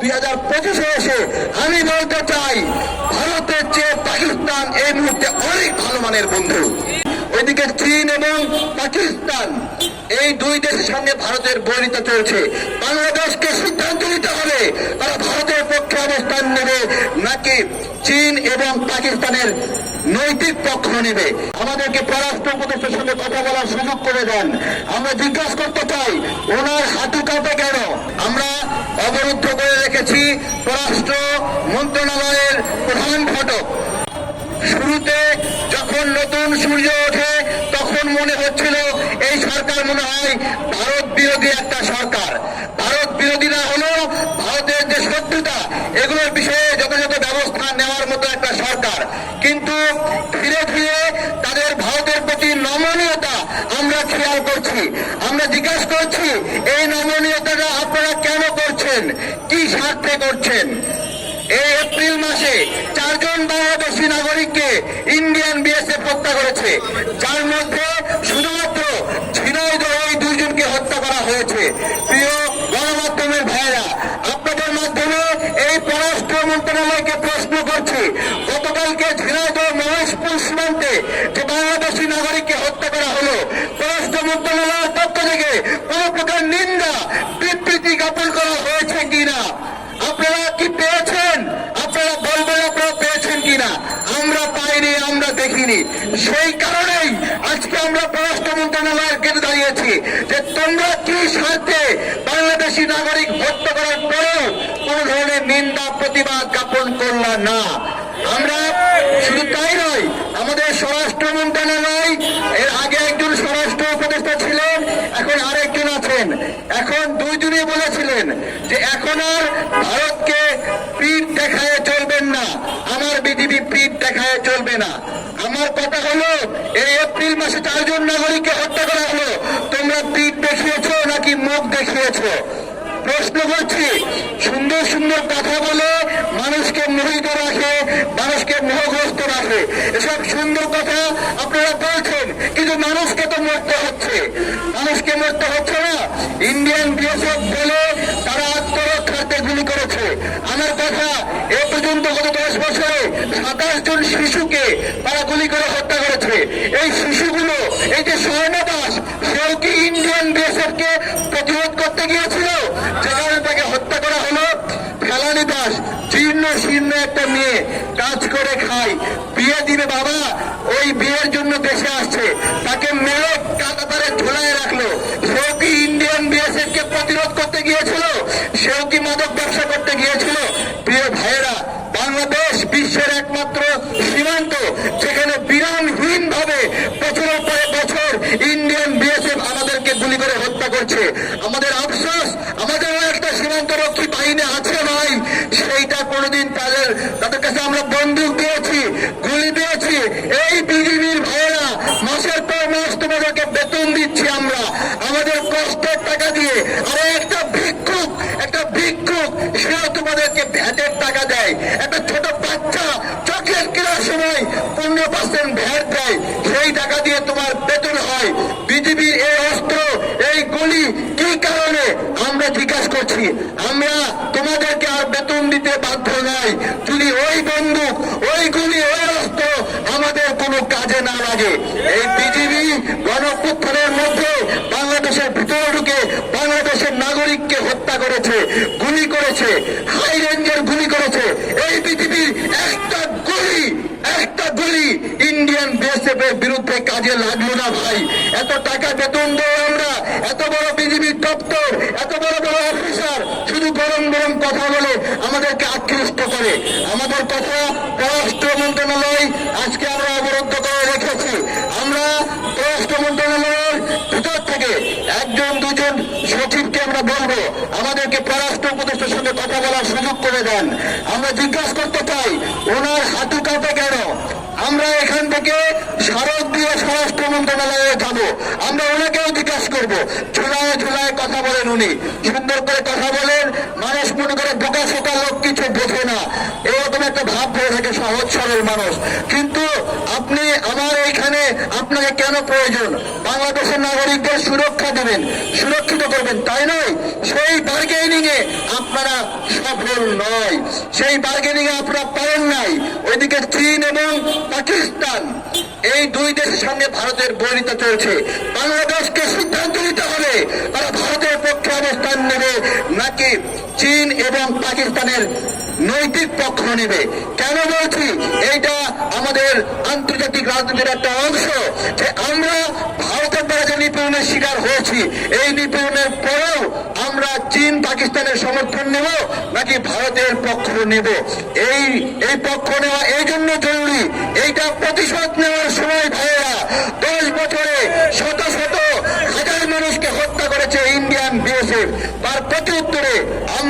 দুই হাজার পঁচিশে এসে আমি বলতে চাই, ভারতের চেয়ে পাকিস্তান এই মুহূর্তে অনেক ভালো মানের বন্ধু। ওইদিকে চীন এবং পাকিস্তান, এই দুই দেশের সঙ্গে ভারতের বৈরিতা চলছে। বাংলাদেশকে সিদ্ধান্ত নিতে হবে, তারা ভারতের পক্ষে অবস্থান নেবে নাকি চীন এবং পাকিস্তানের নৈতিক পক্ষ নেবে। আমাদেরকে পররাষ্ট্র উপদেষ্টার সঙ্গে কথা বলার সুযোগ করে দেন। আমরা জিজ্ঞাসা করতে চাই, ওনার হাঁটু কাঁপে কেন? আমরা অবরুদ্ধ করে রেখেছি পররাষ্ট্র মন্ত্রণালয়ের প্রধান ফটক। শুরুতে যখন নতুন সূর্য ওঠে, তখন মনে হচ্ছিল এই সরকার মনে হয় ভারত বিরোধী একটা সরকার। ভারত বিরোধীরা হলো ভারতের যে শত্রুতা, এগুলোর বিষয়ে যথাযথ ব্যবস্থা নেওয়ার মতো একটা সরকার কিন্তু ধীরে ধীরে তাদের ভারতের প্রতি নমনীয়তা আমরা খেয়াল করছি আমরা জিজ্ঞাসা করছি এই নমনীয়তাটা আপনারা কেন করছেন? কি স্বার্থে করছেন? এই এপ্রিল মাসে চারজন বাংলাদেশি নাগরিককে ইন্ডিয়ান বিএসএফ হত্যা করেছে। যার মধ্যে শুধুমাত্র ঝিনাইদহ এই দুইজনকে হত্যা করা হয়েছে। প্রিয় গণমাধ্যমের ভাইরা আপনাদের মাধ্যমে এই পররাষ্ট্র মন্ত্রণালয়কে প্রশ্ন করছি, গতকালকে ঝিনাইদহ মহেশপুর সীমান্তে যে বাংলাদেশি নাগরিককে হত্যা করা হলো, পররাষ্ট্র মন্ত্রণালয়ের পক্ষ থেকে কোন প্রকার নিন্দা বিবৃতি জ্ঞাপন করা হয়েছে কিনা আপনারা কি পেয়েছেন আপনারা বলবেন আপনারা পেয়েছেন কিনা আমরা পাইনি দেখিনি। সেই কারণেই আজকে আমরা পররাষ্ট্র মন্ত্রণালয়ের গেটে দাঁড়িয়েছি যে তোমরা কি স্বার্থে বাংলাদেশি নাগরিক হত্যা করার পরেও কোন ধরনের নিন্দা, প্রতিবাদ জ্ঞাপন করলা না। আমরা শুধু তাই নয়, আমাদের স্বরাষ্ট্র মন্ত্রণালয়, এর আগে একজন স্বরাষ্ট্র উপদেষ্টা ছিলেন, এখন আরেকজন আছেন। এখন দুইজনই বলেছিলেন যে এখন আর ভারতকে পিঠ দেখায় চলবেন না। আমার বিজেপি পিঠ দেখায় চলবে না আমার কথা হলো এই এপ্রিল মাসে চারজন নাগরিককে হত্যা করা হলো। তোমরা পিঠ দেখিয়েছো নাকি মুখ দেখিয়েছো? প্রশ্ন করছি, সুন্দর সুন্দর কথা বলে মানুষকে মোহিত রাখে, মানুষকে মোহগ্রস্ত রাখে। এসব সুন্দর কথা আপনারা বলছেন, কিন্তু মানুষকে তো মরতে হচ্ছে। মানুষকে মরতে হচ্ছে না। ইন্ডিয়ান বিএসএফ বলে তারা আত্মরক্ষার্থে গুলি করেছে। আমার কথা এ পর্যন্ত গত দশ বছরে সাতাশ জন শিশুকে তারা গুলি করে হত্যা করেছে। এই শিশুগুলো এই স্বর্ণ দাস সেও কি ইন্ডিয়ান বিএসএফ কে প্রতিরোধ করতে গিয়েছিল যেখানে তাকে হত্যা করা হলো। ফেলানি দাস জীর্ণ শীর্ণ একটা মেয়ে কাজ করে খায়। বিয়ে দিবে বাবা, ওই বিয়ের জন্য দেশে আসছে। তাকে মেরে কাতারে ঝোলায় রাখল। সেও কি ইন্ডিয়ান বিএসএফ কে প্রতিরোধ করতে গিয়েছিল? সেও কি মাদক ব্যবসা করতে গিয়েছিল? প্রিয় ভাইয়েরা বাংলাদেশ বিশ্বের একমাত্র সীমান্ত যেখানে বিরামহীন ভাবে বছরের পরে বছর ইন্ডিয়ান বিএসএফ আমাদেরকে গুলি করে হত্যা করছে। আমাদের আফসোস, আমাদের একটা সীমান্ত রক্ষী বাহিনী আছে ভাই সেইটা কোনোদিন তাদের তাদের কাছে আমরা বন্দুক দিয়েছি এই বিজিবির ভাইয়েরা মাসের পর মাস তোমাদেরকে বেতন দিচ্ছি আমরা আমাদের কষ্টের টাকা দিয়ে আর একটা ভিক্ষুক একটা ভিক্ষুক সেও তোমাদেরকে ভ্যাটের টাকা দেয় একটা ছোট বাচ্চা চকলেট কেনার সময় পনেরো পার্সেন্ট ভ্যাট দেয় সেই টাকা দিয়ে তোমার বেতন হয় বিজেপির এই অস্ত্র এই গুলি কি কারণে আমরা জিজ্ঞাসা করছি, আমরা তোমাদেরকে আর বেতন দিতে বাধ্য নাই। যদি ওই বন্দুক, ওই গুলি, ওই অস্ত্র আমাদের কোনো কাজে না লাগে। এই বিজেপি গণপুত্থনের মধ্যে বাংলাদেশের ভিতরে ঢুকে বাংলাদেশের নাগরিককে হত্যা করেছে, গুলি করেছে, হাই রেঞ্জের গুলি করেছে। এই পৃথিবীর একটা গুলি একটা গুলি ইন্ডিয়ান বিএসএফ বিরুদ্ধে কাজে লাগল না ভাই। এত টাকা বেতন দেয় আমরা, এত বড় বিজেপির দপ্তর, এত বড় বড় অফিসার, শুধু গরম গরম কথা বলে আমাদেরকে আকৃষ্ট করে। আমাদের কথা পররাষ্ট্র মন্ত্রণালয় আজকে আমরা অবরুদ্ধ করে রেখেছি। আমরা পররাষ্ট্র মন্ত্রণালয়ের ভিতর থেকে একজন, দুজন সচিবকে আমরা বলব, আমাদেরকে পররাষ্ট্র উপদেষ্টার সঙ্গে কথা বলার সুযোগ করে দেন। আমরা জিজ্ঞাসা করতে চাই, ওনার হাঁটু কাঁপে কেন? আমরা এখান থেকে স্মারক দিয়ে স্বরাষ্ট্র মন্ত্রণালয়ে যাব। আমরা ওনাকেও জিজ্ঞাসা করব। ঝুলায় ঝুলায় কথা বলেন উনি। সুন্দর করে কথা বলেন, মানুষ মনে করে বোকা সোকা লোক কিছু বোঝে না। এরকম একটা ভাব হয়ে থাকে সহজ সরল মানুষ। কিন্তু আপনি আপনাকে কেন প্রয়োজন? বাংলাদেশের নাগরিকদের সুরক্ষা দেবেন, সুরক্ষিত করবেন, তাই নয়। সেই বার্গেনিং এ আপনারা সফল নয়। সেই বার্গেনিং এ আপনারা পারেন নাই। ওইদিকে চীন এবং পাকিস্তান, এই দুই দেশের সঙ্গে ভারতের বৈরিতা চলছে। বাংলাদেশকে সিদ্ধান্ত নিতে হবে, তারা ভারতের পক্ষে অবস্থান নেবে নাকি চীন এবং পাকিস্তানের নৈতিক পক্ষ নেবে। কেন বলছি? এইটা আমাদের আন্তর্জাতিক রাজনীতির একটা অংশ যে আমরা ভারতের দ্বারা যে নিপীড়নের শিকার হয়েছি। এই নিপীড়নের পরেও আমরা চীন, পাকিস্তানের সমর্থন নেব নাকি ভারতের পক্ষ নেব? এই এই পক্ষ নেওয়া এই জন্য জরুরি। এইটা প্রতিশোধ নেওয়ার সময়, ভাইয়েরা। দশ বছরে শত শত হাজার মানুষকে হত্যা করেছে ইন্ডিয়ান বিএসএফ। তার প্রতি উত্তরে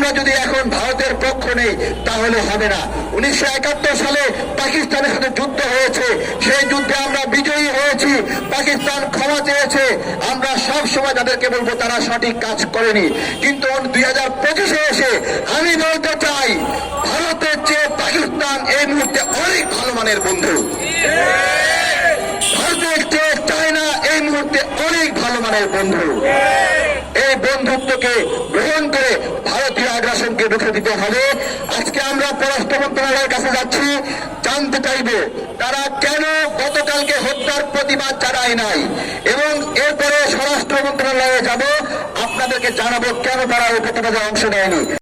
আমরা যদি এখন ভারতের পক্ষ নেই, তাহলে হবে না। উনিশশো একাত্তর সালে পাকিস্তানের সাথে যুদ্ধ হয়েছে। সেই যুদ্ধে আমরা বিজয়ী হয়েছি। পাকিস্তান ক্ষমা চেয়েছে। আমরা সব সময় তাদেরকে বলব, তারা সঠিক কাজ করেনি। কিন্তু দুই হাজার পঁচিশে এসে আমি বলতে চাই, ভারতের চেয়ে পাকিস্তান এই মুহূর্তে অনেক ভালো মানের বন্ধু। ভারতের চেয়ে চায়না এই মুহূর্তে অনেক ভালো মানের বন্ধু। এই বন্ধুত্বকে গ্রহণ করে ভারতীয় ঢুকে দিতে হবে। আজকে আমরা পররাষ্ট্র মন্ত্রণালয়ের কাছে যাচ্ছি, জানতে চাইব তারা কেন গতকালকে হত্যার প্রতিবাদ জানায় নাই। এবং এরপরে স্বরাষ্ট্র মন্ত্রণালয়ে যাব, আপনাদেরকে জানাব কেন তারা এই প্রতিবাদে অংশ নেয়নি।